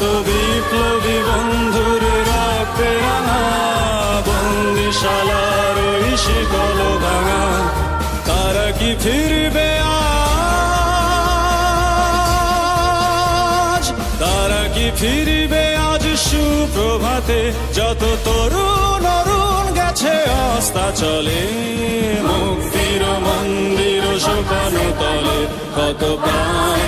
কত বিপ্লবী বন্ধুর রক্তে রাঙা, বন্দিশালার ওই শিকল ভাঙা, তারা কি ফিরবে আজ? তারা কি ফিরবে আজ সুপ্রভাতে? যত তরুণ অরুণ গেছে অস্তা চলে। মুক্তির মন্দির সোপানো তলে কত প্রাণ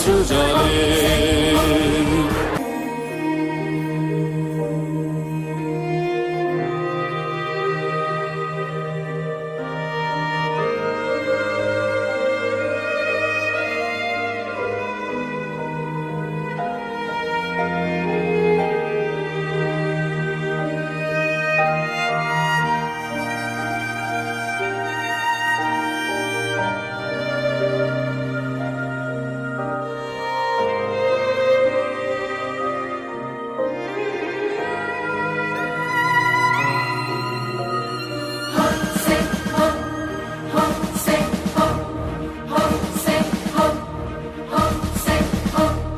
অশ্রু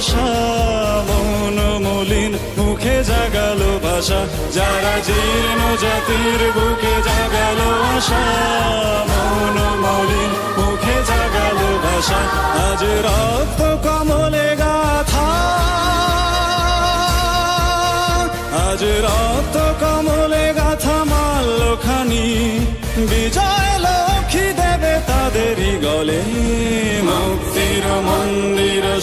আশা মন মলিন, মুখে জাগালো ভাষা। যারা জীর্ণ জাতির বুকে জাগালো আশা, মন মলিন, মুখে জাগালো ভাষা। আজ রক্ত কমলে গাথা। আজ রক্ত কমলে গাথা মাল্যখানি। বিজয় লক্ষ্মী দেবে তাদেরই গলে মুক্তির মন্দির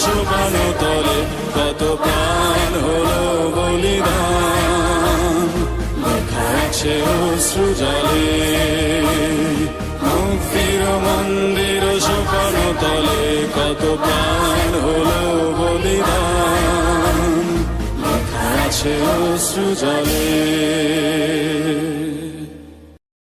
শুকানো তলে কত প্রাণ হলো বলিদান। লেখা আছে অশ্রু জলে মুক্তির মন্দির শুকানো তলে কত প্রাণ হলো বলিদান। লেখা আছে অশ্রু জলে।